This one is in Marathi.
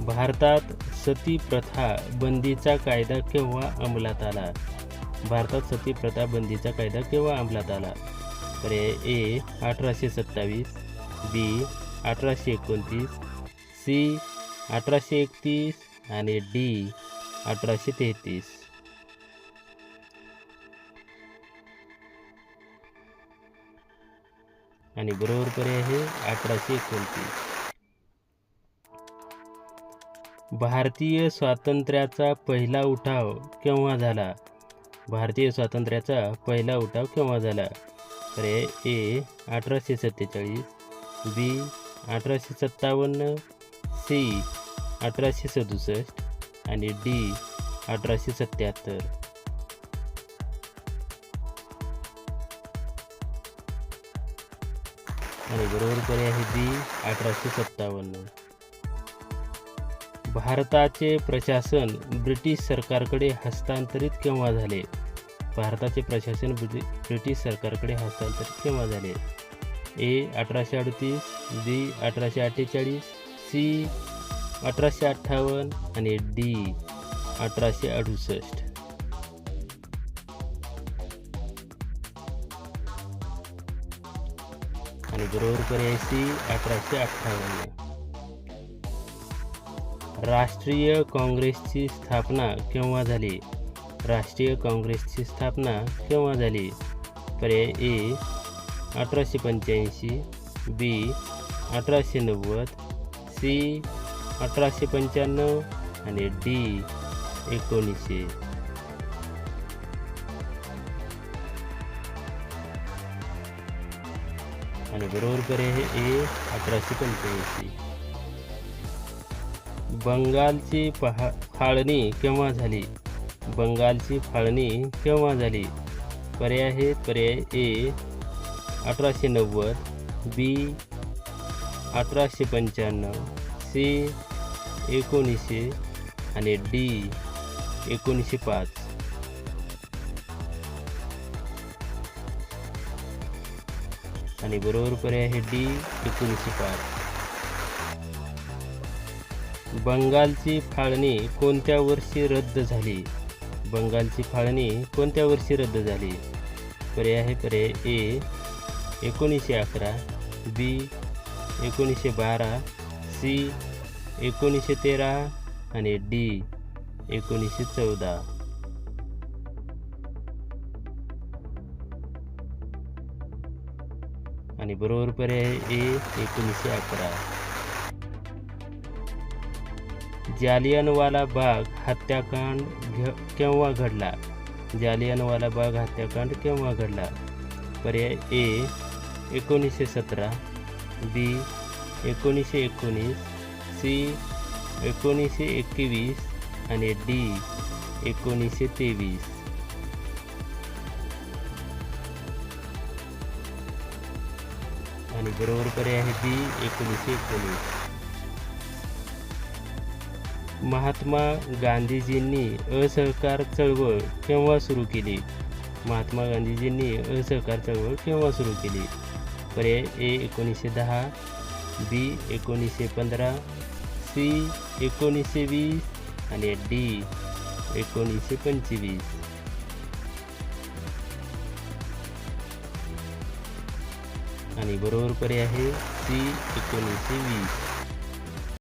भारतात सती प्रथा बंदीचा कायदा केव्हा अंमलात आला? भारतात सती प्रथा बंदीचा कायदा केव्हा अंमलात आला? पर्याय ए अठराशे सत्तावीस बी अठराशे एकोणतीस सी अठराशे एकतीस आणि डी अठराशे तेहतीस. आणि बरोबर पर्याय आहे अठराशे एकोणतीस. भारतीय स्वातंत्र्याचा पहिला उठाव केव्हा झाला? भारतीय स्वातंत्र्याचा पहिला उठाव केव्हा झाला? तर ए अठराशे सत्तेचाळीस बी अठराशे सत्तावन्न सी अठराशे सदुसष्ट आणि डी अठराशे सत्याहत्तर आणि बरोबर पर्याय आहे बी अठराशे सत्तावन्न. भारताचे प्रशासन ब्रिटिश सरकारकडे हस्तांतरित केव्हा झाले? भारताचे प्रशासन ब्रिटि ब्रिटिश सरकारकडे हस्तांतरित केव्हा झाले? ए अठराशे अडतीस बी अठराशे अठ्ठेचाळीस सी अठराशे अठ्ठावन्न आणि डी अठराशे अडुसष्ट. आणि बरोबर पर्याय सी अठराशे अठ्ठावन्न. राष्ट्रीय काँग्रेसची स्थापना केव्हा झाली? राष्ट्रीय काँग्रेसची स्थापना केव्हा झाली? पर्याय ए अठराशे पंच्याऐंशी बी अठराशे नव्वद सी अठराशे पंच्याण्णव आणि डी एकोणीसशे. आणि बरोबर पर्याय हे ए अठराशे पंच्याऐंशी. बंगालची पहा फाळणी केव्हा झाली? बंगालची फाळणी केव्हा झाली? पर्याय आहे पर्याय ए अठराशे नव्वद बी अठराशे पंच्याण्णव सी एकोणीसशे आणि डी एकोणीसशे पाच. आणि बरोबर पर्याय आहे डी एकोणीसशे पाच. बंगालची फाळणी कोणत्या वर्षी रद्द झाली? बंगालची फाळणी कोणत्या वर्षी रद्द झाली? पर्याय आहे पर्याय ए एकोणीसशे अकरा बी एकोणीसशे बारा सी एकोणीसशे तेरा आणि डी एकोणीसशे चौदा. आणि बरोबर पर्याय ए एकोणीसशे अकरा. जालियनवाला बाग हत्याकांड केव्हा घडला? जालियनवाला बाग हत्याकांड केव्हा घडला? पर्याय ए एकोणीसशे सतरा. बी एकोणीसशे एकोणीस. सी एकोणीसशे एकवीस. आणि डी एकोणीसशे तेवीस. आणि बरोबर पर्याय आहे बी एकोणीसशे एकोणीस. महात्मा गांधीजींनी असहकार चळवळ केव्हा सुरू केली? महात्मा गांधीजींनी असहकार चळवळ केव्हा सुरू केली? पर्याय ए एकोणीसशे दहा बी एकोणीसशे पंधरा सी एकोणीसशे वीस आणि डी एकोणीसशे पंचवीस. आणि बरोबर पर्याय आहे सी एकोणीसशे वीस.